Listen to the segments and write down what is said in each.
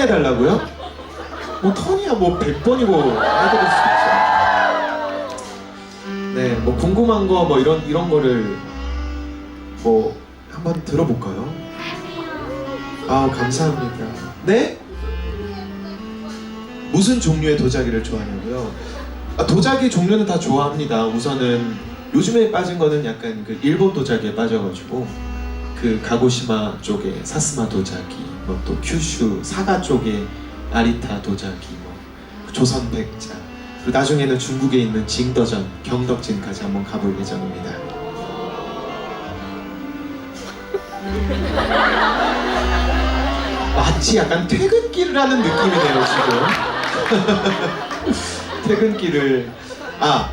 100번 해달라고요? 뭐 턴이야 뭐 100번이고 해드릴 수 있죠. 네, 뭐 궁금한 거 뭐 이런 이런 거를 뭐 한번 들어볼까요? 아 감사합니다. 네? 무슨 종류의 도자기를 좋아하냐고요? 아, 도자기 종류는 다 좋아합니다. 우선은 요즘에 빠진 거는 약간 그 일본 도자기에 빠져가지고 그 가고시마 쪽에 사스마 도자기, 뭐 또 큐슈 사가 쪽에 아리타 도자기, 뭐 조선 백자, 그리고 나중에는 중국에 있는 징더전, 경덕진까지 한번 가볼 예정입니다. 마치 약간 퇴근길을 하는 느낌이네요 지금. 퇴근길을 아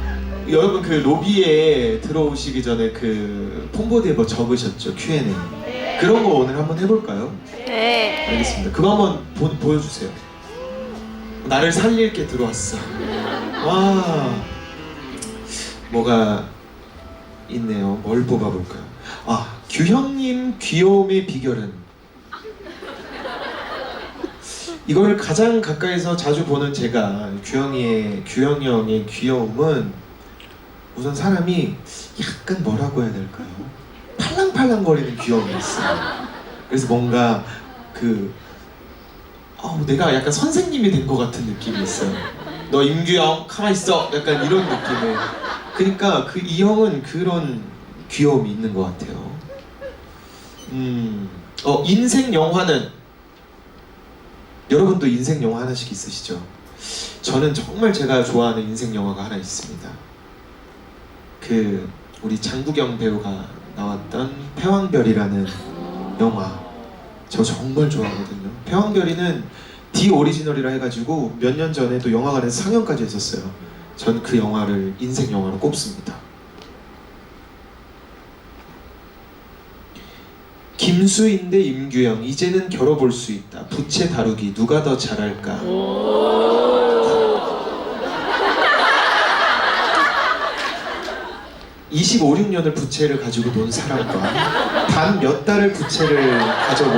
여러분 그 로비에 들어오시기 전에 그 폰보드에 뭐 적으셨죠 Q&A 그런 거 오늘 한번 해볼까요? 네. 알겠습니다. 그거 한번 보, 보여주세요. 나를 살릴 게 들어왔어. 와 뭐가 있네요. 뭘 뽑아볼까요? 아 규형님 귀여움의 비결은 이걸 가장 가까이서 자주 보는 제가 규형이의 규형이 형의 귀여움은 우선 사람이 약간 뭐라고 해야 될까요? 팔랑팔랑거리는 귀여움이 있어요. 그래서 뭔가 그 어, 내가 약간 선생님이 된 것 같은 느낌이 있어요. 너 임규영 가만 있어. 약간 이런 느낌의. 그러니까 그 이 형은 그런 귀여움이 있는 것 같아요. 음, 어 인생 영화는 여러분도 인생 영화 하나씩 있으시죠? 저는 정말 제가 좋아하는 인생 영화가 하나 있습니다. 그 우리 장국영 배우가 나왔던 패왕별이라는 영화 저 정말 좋아하거든요. 패왕별이는 디 오리지널이라 해가지고 몇 년 전에 또 영화관에서 상영까지 했었어요. 전 그 영화를 인생 영화로 꼽습니다. 김수인 대 임규영 이제는 겨뤄볼 수 있다. 부채 다루기 누가 더 잘할까? (25, 6년을 부채를 가지고 논 사람과 단 몇 달을 부채를 가지고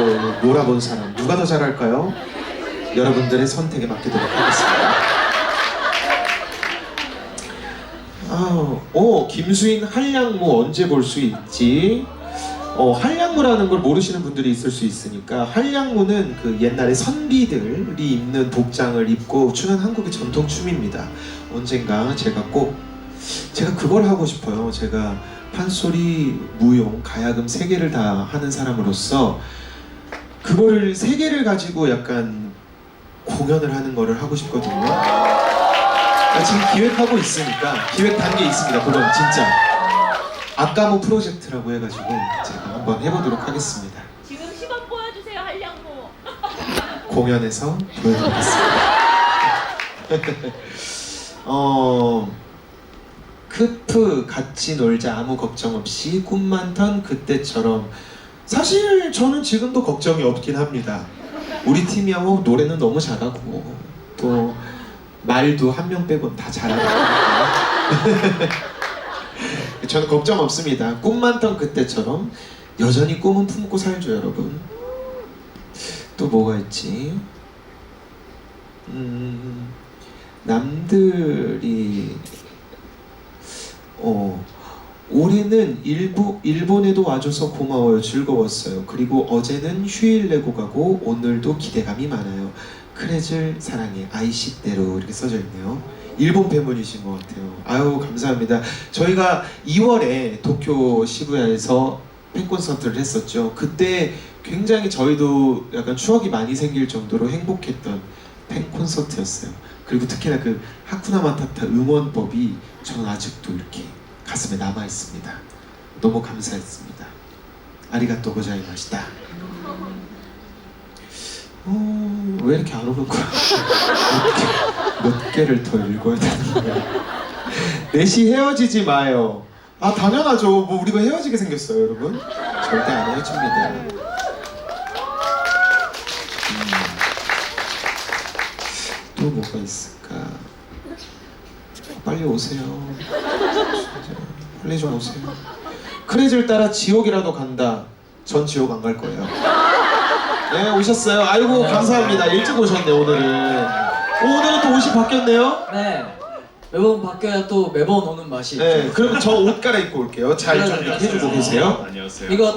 놀아본 사람 누가 더 잘할까요? 여러분들의 선택에 맡기도록 하겠습니다. 아, 어, 김수인 한량무 언제 볼 수 있지? 어, 한량무라는 걸 모르시는 분들이 있을 수 있으니까 한량무는 그 옛날에 선비들이 입는 복장을 입고 추는 한국의 전통 춤입니다. 언젠가 제가 꼭 제가 그걸 하고 싶어요. 제가 판소리, 무용, 가야금 세 개를 다 하는 사람으로서 그거를 세 개를 가지고 약간 공연을 하는 거를 하고 싶거든요. 아, 지금 기획하고 있으니까 기획 단계 있습니다. 그건 진짜 아까모 프로젝트라고 해가지고 제가 한번 해보도록 하겠습니다. 지금 시범 보여주세요 한량모. 공연에서 보여드리겠습니다. 어 크프 같이 놀자 아무 걱정 없이 꿈 많던 그때처럼 사실 저는 지금도 걱정이 없긴 합니다. 우리 팀이야 뭐 노래는 너무 잘하고 또 말도 한 명 빼곤 다 잘하고 저는 걱정 없습니다. 꿈 많던 그때처럼 여전히 꿈은 품고 살죠 여러분. 또 뭐가 있지? 음, 남들이 어 올해는 일부, 일본에도 와줘서 고마워요. 즐거웠어요. 그리고 어제는 휴일 내고 가고 오늘도 기대감이 많아요. 크레즐 사랑해 아이시대로 이렇게 써져 있네요. 일본 팬분이신 것 같아요. 아유 감사합니다. 저희가 2월에 도쿄 시부야에서 팬 콘서트를 했었죠. 그때 굉장히 저희도 약간 추억이 많이 생길 정도로 행복했던 팬 콘서트였어요 그리고 특히나 그 하쿠나 마타타 응원법이 저는 아직도 이렇게 가슴에 남아 있습니다. 너무 감사했습니다. 아리가또 고자이마시다. 어, 왜 이렇게 안 오는 거야? 몇, 개, 몇 개를 더 읽어야 되는 거야? 넷이 헤어지지 마요. 아 당연하죠. 뭐 우리가 헤어지게 생겼어요, 여러분. 절대 안 헤어집니다. 또 뭐가 있을까? 빨리 오세요. 진짜 빨리 좀 오세요. 크레즈를 따라 지옥이라도 간다. 전 지옥 안 갈 거예요. 네 오셨어요. 아이고 감사합니다. 일찍 오셨네 오늘은. 오, 오늘은 또 옷이 바뀌었네요. 네. 매번 바뀌어야 또 매번 오는 맛이. 네, 그럼 저 옷 갈아입고 올게요. 잘좀 네, 해주고 계세요. 안녕하세요. 이거